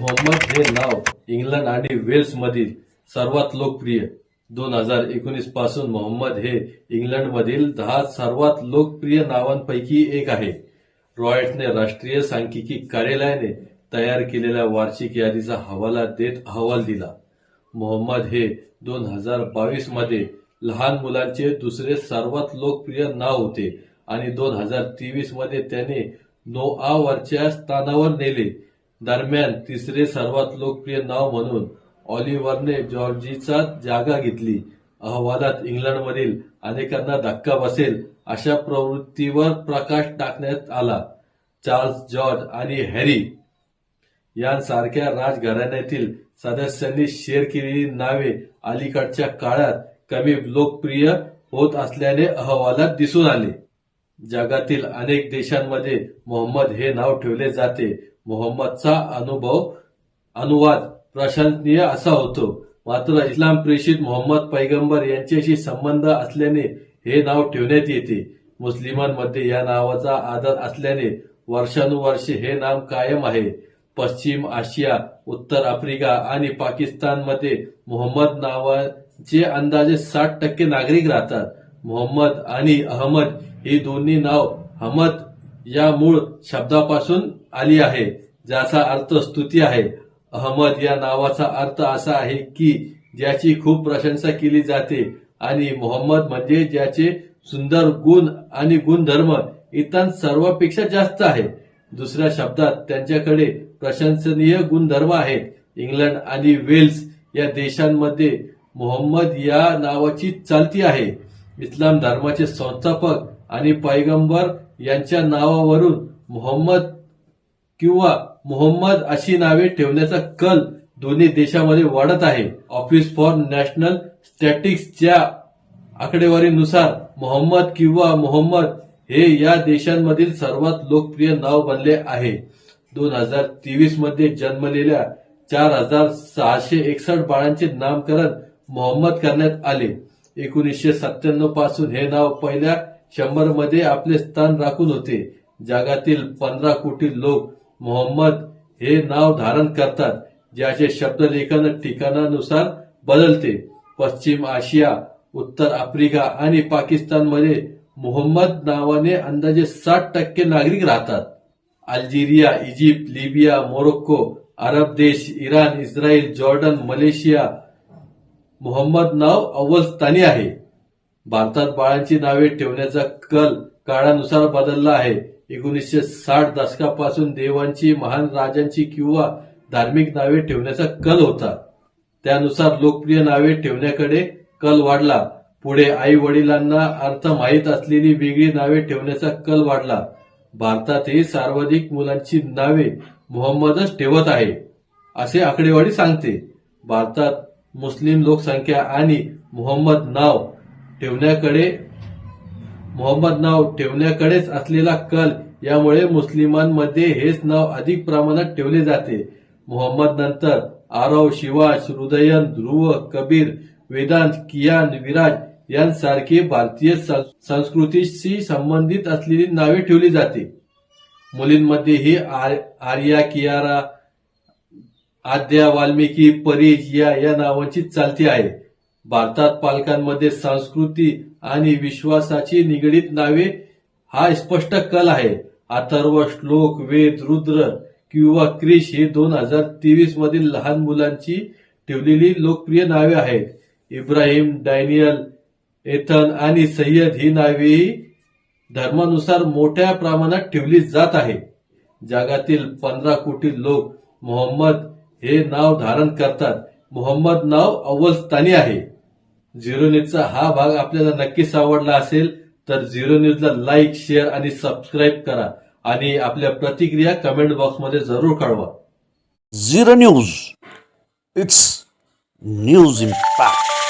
मोहम्मद हे नाव इंग्लंड आणि वेल्स मधील सर्वात लोकप्रिय. दोन हजार एकोणीसपासून मोहम्मद हे इंग्लंडमधील दहा सर्वात लोकप्रिय नावांपैकी एक आहे. रॉयट्सने राष्ट्रीय सांख्यिकी कार्यालयाने तयार केलेल्या वार्षिक यादीचा हवाला देत अहवाल दिला. मोहम्मद हे दोन हजार बावीसमध्ये लहान मुलांचे दुसरे सर्वात लोकप्रिय नाव होते आणि दोन हजार तेवीसमध्ये त्याने नोआ वरच्या स्थानावर नेले. दरम्यान तिसरे सर्वात लोकप्रिय नाव म्हणून ऑलिव्हरने जॉर्जीचा जागा घेतली. अहवालात इंग्लंडमधील अनेकांना धक्का बसेल अशा प्रवृत्तीवर प्रकाश टाकण्यात आला. चार्ल्स जॉर्ज आणि हॅरी यांसारख्या राजघराण्यातील सदस्यांनी शेअर केलेली नावे अलीकडच्या काळात कमी लोकप्रिय होत असल्याने अहवालात दिसून आले. जगातील अनेक देशांमध्ये मोहम्मद हे नाव ठेवले जाते. मोहम्मदचा अनुभव अनुवाद प्रशंसनीय असा होतो. मात्र इस्लाम प्रेषित मोहम्मद पैगंबर यांच्याशी संबंध असल्याने हे नाव ठेवण्यात येते. मुस्लिमांमध्ये या नावाचा आदर असल्याने वर्षानुवर्षे हे नाव कायम आहे. पश्चिम आशिया उत्तर आफ्रिका आणि पाकिस्तानमध्ये मोहम्मद नावाचे अंदाजे साठ टक्के नागरिक राहतात. मोहम्मद आणि अहमद ही दोन्ही नाव हमद या मूळ शब्दापासून आली आहे ज्याचा अर्थ स्तुती आहे. अहमद या नावाचा अर्थ असा आहे की ज्याची खूप प्रशंसा केली जाते आणि मोहम्मद म्हणजे ज्याचे सुंदर गुण आणि गुणधर्म इतर सर्वापेक्षा जास्त आहे. दुसऱ्या शब्दात त्यांच्याकडे प्रशंसनीय गुणधर्म आहेत. इंग्लंड आणि वेल्स या देशांमध्ये मोहम्मद या नावाची चालती आहे. इस्लाम धर्माचे संस्थापक आणि पैगंबर यांच्या नावावरून मोहम्मद किंवा मोहम्मद अशी नावे ठेवण्याचा कल दोन्ही देशामध्ये वाढत आहे. ऑफिस फॉर नॅशनल स्टॅटिक्सच्या आकडेवारीनुसार मोहम्मद किंवा मोहम्मद हे या देशांमधील सर्वात लोकप्रिय नाव बनले आहे. दोन हजार तेवीसमध्ये जन्मलेल्या चार हजार सहाशे एकसष्ट बाळांचे नामकरण मोहम्मद करण्यात आले. एकोणीसशे सत्त्याण्णवपासून हे नाव पहिल्या शंभरमध्ये आपले स्थान राखून होते. जगातील पंधरा कोटी लोक मोहम्मद हे नाव धारण करतात ज्याचे शब्दलेखन ठिकाणानुसार बदलते. पश्चिम आशिया उत्तर आफ्रिका आणि पाकिस्तानमध्ये मोहम्मद नावाने अंदाजे साठ टक्के नागरिक राहतात. अल्जेरिया इजिप्त लिबिया मोरोक्को अरब देश Iran Israel Jordan Malaysia Mohammed नाव अव्वल स्थानी आहे. भारतात बाळांची नावे ठेवण्याचा कल काळानुसार बदलला आहे. एकोणीसशे साठ दशकापासून देवांची महान राजांची किंवा धार्मिक नावे ठेवण्याचा कल होता. त्यानुसार लोकप्रिय नावे ठेवण्याकडे कल वाढला. पुढे आई वडिलांना अर्थ माहीत असलेली वेगळी नावे ठेवण्याचा कल वाढला. भारतातही सर्वाधिक मुलांची नावे मोहम्मदच ठेवत आहे असे आकडेवारी सांगते. भारतात मुस्लिम लोकसंख्या आणि मोहम्मद नाव ठेवण्याकडे मोहम्मद नाव ठेवण्याकडेच असलेला कल यामुळे मुस्लिमांमध्ये हेच नाव अधिक प्रमाणात ठेवले जाते. मोहम्मद नंतर आरव शिवाज हृदयन ध्रुव कबीर वेदांत कियान विराज यांसारखी भारतीय सं- संस्कृतीशी संबंधित असलेली नावे ठेवली जाते. मुलींमध्ये ही आर्या कियारा आद्या वाल्मिकी परीज या या नावांची चालती आहे. भारतात पालकांमध्ये संस्कृती आणि विश्वासाची निगडीत नावे हा स्पष्ट कल आहे. अथर्व श्लोक वेद रुद्र किंवा क्रिश ही दोन हजार तेवीस मधील लहान मुलांची ठेवलेली लोकप्रिय नावे आहेत. इब्राहिम डॅनियल एथन आणि सय्यद ही नावेही धर्मानुसार मोठ्या प्रमाणात ठेवली जात आहे जगातील पंधरा कोटी लोक मोहम्मद हे नाव धारण करतात. मोहम्मद नाव अव्वल स्थानी आहे. झिरो न्यूजचा हा भाग आपल्याला नक्कीच आवडला असेल तर झिरो न्यूजला लाईक शेअर आणि सबस्क्राईब करा. आणि आपल्या प्रतिक्रिया कमेंट बॉक्समध्ये जरूर कळवा. Zero news. It's news impact.